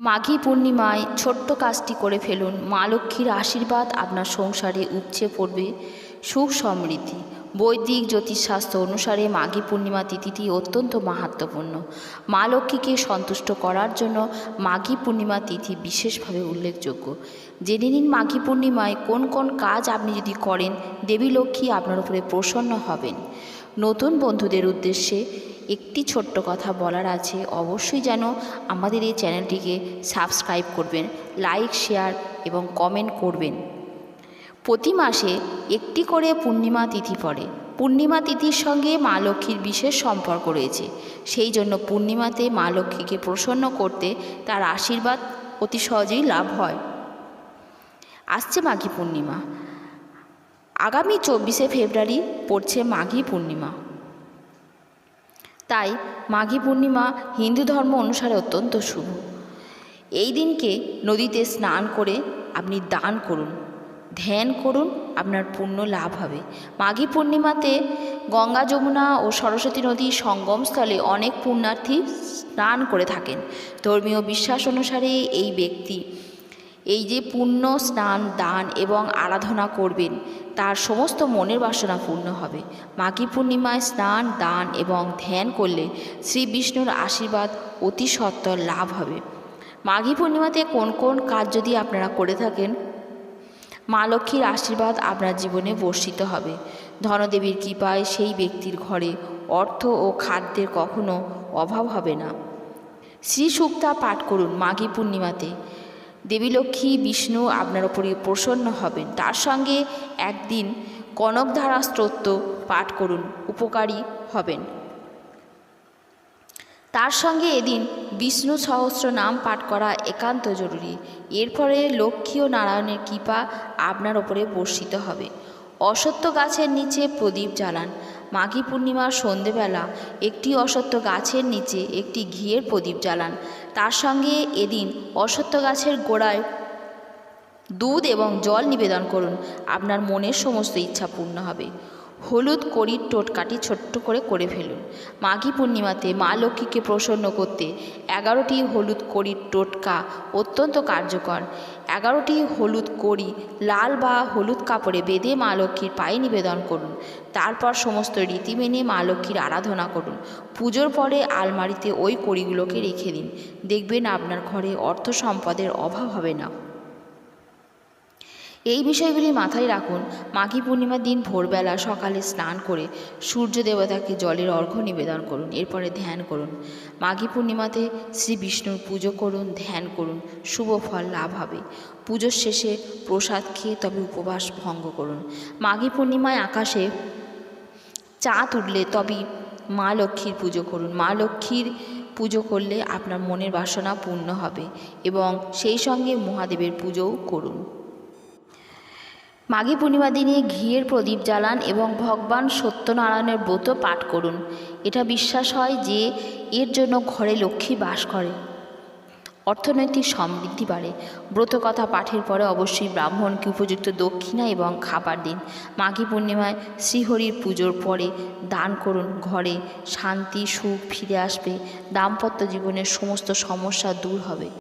মাঘী পূর্ণিমায় ছোট্ট কাজটি করে ফেলুন। মা লক্ষ্মীর আশীর্বাদ আপনার সংসারে উপচে পড়বে সুখ সমৃদ্ধি বৈদিক জ্যোতিষশাস্ত্র অনুসারে মাঘী পূর্ণিমা তিথিটি অত্যন্ত মাহাত্ম্যপূর্ণ। মা লক্ষ্মীকে সন্তুষ্ট করার জন্য মাঘী পূর্ণিমা তিথি বিশেষভাবে উল্লেখযোগ্য। জেনে নিন মাঘী পূর্ণিমায় কোন কোন কাজ আপনি যদি করেন, দেবী লক্ষ্মী আপনার উপরে প্রসন্ন হবেন। নতুন বন্ধুদের উদ্দেশ্যে একটি ছোট্ট কথা বলার আছে। অবশ্যই যেন আমাদের এই চ্যানেলটিকে সাবস্ক্রাইব করবেন, লাইক, শেয়ার এবং কমেন্ট করবেন। প্রতি মাসে একটি করে পূর্ণিমা তিথি পড়ে। পূর্ণিমা তিথির সঙ্গে মা লক্ষ্মীর বিশেষ সম্পর্ক রয়েছে। সেই জন্য পূর্ণিমাতে মা লক্ষ্মীকে প্রসন্ন করতে তার আশীর্বাদ অতি সহজেই লাভ হয়। আসছে মাঘী পূর্ণিমা। আগামী চব্বিশে ফেব্রুয়ারি পড়ছে মাঘী পূর্ণিমা। তাই মাঘী পূর্ণিমা হিন্দু ধর্ম অনুসারে অত্যন্ত শুভ। এই দিনকে নদীতে স্নান করে আপনি দান করুন। ধ্যান করুন, আপনার পুণ্য লাভ হবে। মাঘী পূর্ণিমাতে গঙ্গা যমুনা ও সরস্বতী নদীর সঙ্গমস্থলে অনেক পুণ্যার্থী স্নান করে থাকেন। ধর্মীয় বিশ্বাস অনুসারে এই ব্যক্তি এই যে পুণ্য, স্নান, দান এবং আরাধনা করবেন, তার সমস্ত মনের বাসনা পূর্ণ হবে। মাঘী পূর্ণিমায় স্নান, দান এবং ধ্যান করলে শ্রী বিষ্ণুর আশীর্বাদ অতি সত্বর লাভ হবে। মাঘী পূর্ণিমাতে কোন কোন কাজ যদি আপনারা করে থাকেন মা লক্ষ্মীর আশীর্বাদ আপনার জীবনে বর্ষিত হবে। ধনদেবীর কৃপায় সেই ব্যক্তির ঘরে অর্থ ও খাদ্যের কখনো অভাব হবে না। শ্রী সুক্তা পাঠ করুন মাঘী পূর্ণিমাতে। দেবী লক্ষ্মী, বিষ্ণু আপনার ওপরে প্রসন্ন হবেন। তার সঙ্গে একদিন কনকধারা স্তোত্র পাঠ করুন, উপকারী হবেন। তার সঙ্গে এদিন বিষ্ণু সহস্র নাম পাঠ করা একান্ত জরুরি। এরপরে লক্ষ্মী ও নারায়ণের কৃপা আপনার ওপরে বর্ষিত হবে। অসত্য গাছের নিচে প্রদীপ জ্বালান। মাঘী পূর্ণিমার সন্ধেবেলা একটি অসত্য গাছের নিচে একটি ঘিয়ের প্রদীপ জ্বালান। তার সঙ্গে এদিন অসত্য গাছের গোড়ায় দুধ এবং জল নিবেদন করুন। আপনার মনের সমস্ত ইচ্ছা পূর্ণ হবে। হলুদ কড়ির টোটকাটি ছোট্ট করে করে ফেলুন। মাঘী পূর্ণিমাতে মা লক্ষ্মীকে প্রসন্ন করতে এগারোটি হলুদ কড়ির টোটকা অত্যন্ত কার্যকর। এগারোটি হলুদ কড়ি লাল বা হলুদ কাপড়ে বেঁধে মা লক্ষ্মীর পায়ে নিবেদন করুন। তারপর সমস্ত রীতি মেনে মা লক্ষ্মীর আরাধনা করুন। পুজোর পরে আলমারিতে ওই কড়িগুলোকে রেখে দিন। দেখবেন আপনার ঘরে অর্থ সম্পদের অভাব হবে না। এই বিষয়গুলি মাথায় রাখুন, মাঘী পূর্ণিমার দিন ভোরবেলা সকালে স্নান করে সূর্য দেবতাকে জলের অর্ঘ্য নিবেদন করুন, এরপরে ধ্যান করুন। মাঘী পূর্ণিমাতে শ্রী বিষ্ণুর পুজো করুন, ধ্যান করুন, শুভ ফল লাভ হবে। পুজোর শেষে প্রসাদ খেয়ে তবে উপবাস ভঙ্গ করুন। মাঘী পূর্ণিমায় আকাশে চাঁদ উঠলে তবেই মা লক্ষ্মীর পুজো করুন। মা লক্ষ্মীর পুজো করলে আপনার মনের বাসনা পূর্ণ হবে এবং সেই সঙ্গে মহাদেবের পুজোও করুন। মাঘী পূর্ণিমা দিনে ঘিয়ের প্রদীপ জ্বালান এবং ভগবান সত্যনারায়ণের ব্রত পাঠ করুন। এটা বিশ্বাস হয় যে এর জন্য ঘরে লক্ষ্মী বাস করে। অর্থনৈতিক সমৃদ্ধি বাড়ে। ব্রতকথা পাঠের পরে অবশ্যই ব্রাহ্মণকে উপযুক্ত দক্ষিণা এবং খাবার দিন। মাঘী পূর্ণিমায় শ্রীহরির পুজোর পরে দান করুন। ঘরে শান্তি, সুখ ফিরে আসবে। দাম্পত্য জীবনের সমস্ত সমস্যা দূর হবে।